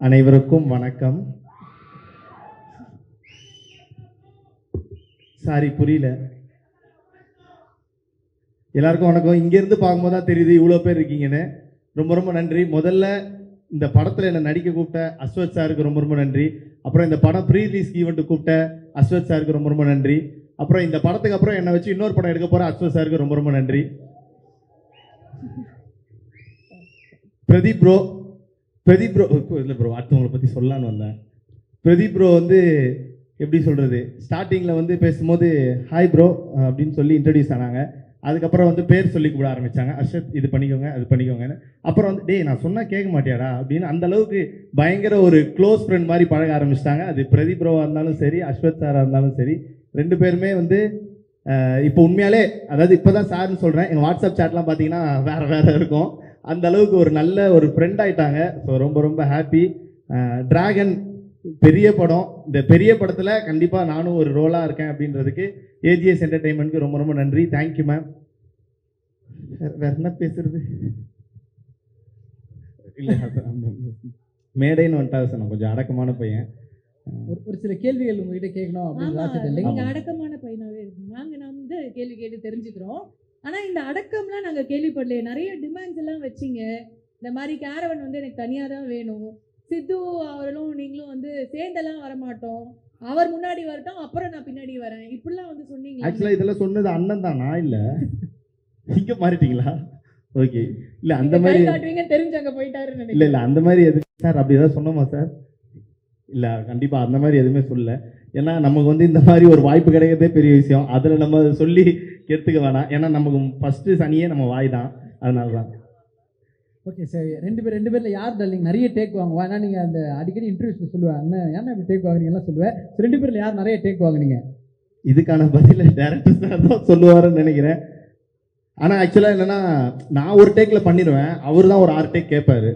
அனைவருக்கும் வணக்கம். சாரி புரியல. எல்லாருக்கும் வணக்கம். இங்கேருந்து பார்க்கும்போது தான் தெரியுது இவ்வளோ பேர் இருக்கீங்கன்னு. ரொம்ப ரொம்ப நன்றி. முதல்ல இந்த படத்தில் என்னை நடிக்க கூப்பிட்ட அஸ்வத் சாருக்கு ரொம்ப ரொம்ப நன்றி. அப்புறம் இந்த படம் ப்ரீ ரிலீஸ் ஈவெண்ட்டு கூப்பிட்ட அஸ்வத் சாருக்கு ரொம்ப ரொம்ப நன்றி. அப்புறம் இந்த படத்துக்கு அப்புறம் என்னை வச்சு இன்னொரு படம் எடுக்க போகிற அஸ்வத் சாருக்கு ரொம்ப ரொம்ப நன்றி. பிரதீப் ப்ரோ பிரதீப் ப்ரோ இல்லை ப்ரோ அடுத்தவங்களை பற்றி சொல்லலான்னு வந்தேன். பிரதீப் ப்ரோ வந்து எப்படி சொல்கிறது ஸ்டார்டிங்கில் வந்து பேசும்போது ஹாய் ப்ரோ அப்படின்னு சொல்லி இன்ட்ரடியூஸ் ஆனாங்க. அதுக்கப்புறம் வந்து பேர் சொல்லி கூப்பிட ஆரம்பித்தாங்க அர்ஷத் இது பண்ணிக்கோங்க அது பண்ணிக்கோங்கன்னு. அப்புறம் வந்து டேய் நான் சொன்னால் கேட்க மாட்டியாடா? அப்படின்னு அந்த அளவுக்கு பயங்கர ஒரு க்ளோஸ் ஃப்ரெண்ட் மாதிரி பழக ஆரம்பிச்சிட்டாங்க. அது பிரதீப் ப்ரோவாக இருந்தாலும் சரி அஸ்வத் சாராக இருந்தாலும் சரி ரெண்டு பேருமே வந்து இப்போ உண்மையாலே அதாவது இப்போ தான் சார்னு சொல்கிறேன் எங்கள் வாட்ஸ்அப் சேட்லாம் பார்த்தீங்கன்னா வேறு வேறு இருக்கும். அந்த அளவுக்கு ஒரு நல்ல ஒரு ஃப்ரெண்ட் ஆயிட்டாங்க. ஸோ ரொம்ப ரொம்ப ஹாப்பி டிராகன் பெரிய படம். இந்த பெரிய படத்தில் கண்டிப்பாக நானும் ஒரு ரோலாக இருக்கேன் அப்படின்றதுக்கு ஏஜிஎஸ் என்டர்டைன்மெண்ட்க்கு ரொம்ப ரொம்ப நன்றி. தேங்க்யூ மேம் வேற என்ன பேசுறது? இல்லை மேடைன்னு வந்துட்டா சார் நான் கொஞ்சம் அடக்கமான பையன். ஒரு சில கேள்விகள் உங்ககிட்ட கேட்கணும் அப்படின்னு. அடக்கமான பையனாவே இருக்கணும். நாங்க வந்து கேள்வி கேட்டு தெரிஞ்சுக்கிறோம். ஆனா இந்த அடக்கம்லாம் நாங்க கேள்விப்படலையே. நிறைய டிமாண்ட்ஸ் எல்லாம் வச்சீங்க. இந்த மாதிரி கேரவன் வந்து எனக்கு தனியா தான் வேணும். சித்து அவர்களும் நீங்களும் வந்து சேர்ந்தெல்லாம் வரமாட்டோம். அவர் முன்னாடி வரட்டும் அப்புறம் நான் பின்னாடி வரேன். இப்படிலாம் வந்து சொன்னீங்க ஆக்சுவலாக இதெல்லாம் சொன்னது அண்ணன் தான் நான் இல்லை. இங்கே மாறிட்டீங்களா? ஓகே இல்லை அந்த மாதிரி காட்டுவீங்க தெரிஞ்சு அங்க போயிட்டாருன்னு இல்லை இல்லை அந்த மாதிரி எது சார்? அப்படி ஏதாவது சொன்னோமா சார்? இல்லை கண்டிப்பாக அந்த மாதிரி எதுவுமே சொல்லல. ஏன்னா நமக்கு வந்து இந்த மாதிரி ஒரு வாய்ப்பு கிடைக்கிறதே பெரிய விஷயம். அதில் நம்ம சொல்லி எடுத்துக்க வேணாம். ஏன்னா நமக்கு ஃபஸ்ட்டு சனியே நம்ம வாய் தான். அதனால தான் ஓகே சரி ரெண்டு பேர் ரெண்டு பேர்ல யார் டல்லிங் நிறைய டேக் வாங்குவா? ஏன்னா நீங்க அந்த அடிக்கடி இன்டர்வியூஸ்ல சொல்லுவேன் அண்ணன் ஏன்னா இப்படி டேக் வாங்குறீங்கலாம் சொல்லுவேன் ரெண்டு பேர்ல யார் நிறைய டேக் வாங்குனீங்க? இதுக்கான பதில டேரக்டர் சார் தான் சொல்லுவாருன்னு நினைக்கிறேன். ஆனால் ஆக்சுவலாக என்னன்னா நான் ஒரு டேக்கில் பண்ணிடுவேன் அவர் தான் ஒரு ஆறு டேக் கேட்பாரு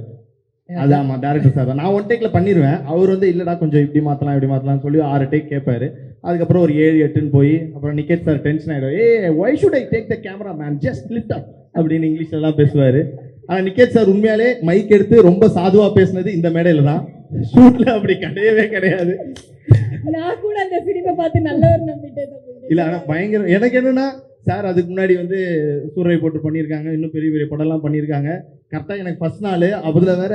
அது ஆமாம் டேரக்டர் சார் நான் ஒன் டேக்கில் பண்ணிடுவேன் அவர் வந்து இல்லைடா கொஞ்சம் இப்படி மாற்றலாம் இப்படி மாற்றலாம்னு சொல்லி ஆறு டேக் கேட்பாரு. அதுக்கப்புறம் ஒரு ஏழு எட்டுன்னு போய் அப்புறம் நிக்கேட் சார் டென்ஷன் ஆகிடும் hey why should I take the camera man just lift up அப்படின்னு இங்கிலீஷ்ல எல்லாம் பேசுவார். ஆனால் நிக்கேட் சார் உண்மையாலே மைக் எடுத்து ரொம்ப சாதுவாக பேசுனது இந்த மேடையில் தான். ஷூட்ல அப்படி கிடையவே கிடையாது. நான் கூட அந்த சினிமா பார்த்து நல்லவர் நம்பிட்டேன் இல்லை ஆனால் பயங்கர எனக்கு என்னன்னா சார் அதுக்கு முன்னாடி வந்து சூறை போட்டு பண்ணியிருக்காங்க. இன்னும் பெரிய பெரிய படம்லாம் பண்ணியிருக்காங்க. கரெக்டாக எனக்கு ஃபர்ஸ்ட் நாள். அதில் வேற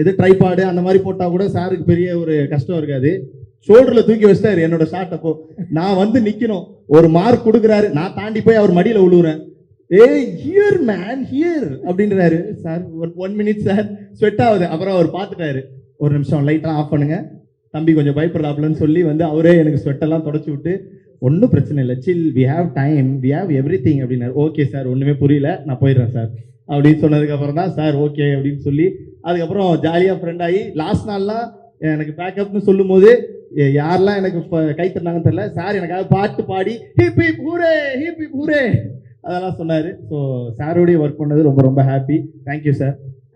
எது ட்ரைபாடு அந்த மாதிரி போட்டால் கூட சாருக்கு பெரிய ஒரு கஷ்டம் இருக்காது. ஷோல்டரில் தூக்கி வச்சிட்டாரு என்னோட ஷார்ட்டப்போ அப்போ. நான் வந்து நிற்கணும் ஒரு மார்க் கொடுக்குறாரு. நான் தாண்டி போய் அவர் மடியில் விழுவுறேன் ஏய் ஹியர் மேன் ஹியர் அப்படின்றாரு. சார் ஒரு ஒன் மினிட் சார். ஸ்வெட் ஆகுது. அப்புறம் அவர் பார்த்துட்டாரு. ஒரு நிமிஷம் லைட்டாக ஆஃப் பண்ணுங்க. தம்பி கொஞ்சம் பயப்படாப்லன்னு சொல்லி வந்து அவரே எனக்கு ஸ்வெட்டெல்லாம் தொடச்சி விட்டு ஒன்றும் பிரச்சனை இல்லை. Chill we have time we have everything அப்படின்னாரு ஓகே சார் ஒன்றுமே புரியல. நான் போயிடுறேன் சார் அப்படின்னு சொன்னதுக்கப்புறம் தான் சார் ஓகே அப்படின்னு சொல்லி அதுக்கப்புறம் ஜாலியாக ஃப்ரெண்ட் ஆகி லாஸ்ட் நாள்லாம் எனக்கு பேக்கப்னு சொல்லும்போது போது யாரெல்லாம் எனக்கு இப்போ கை தந்தாங்கன்னு தெரியல. சார் எனக்காக பாட்டு பாடி ஹிப்பி பூரே ஹிப்பி பூரே அதெல்லாம் சொன்னார். ஸோ சாரோடைய ஒர்க் பண்ணது ரொம்ப ரொம்ப ஹாப்பி தேங்க்யூ சார்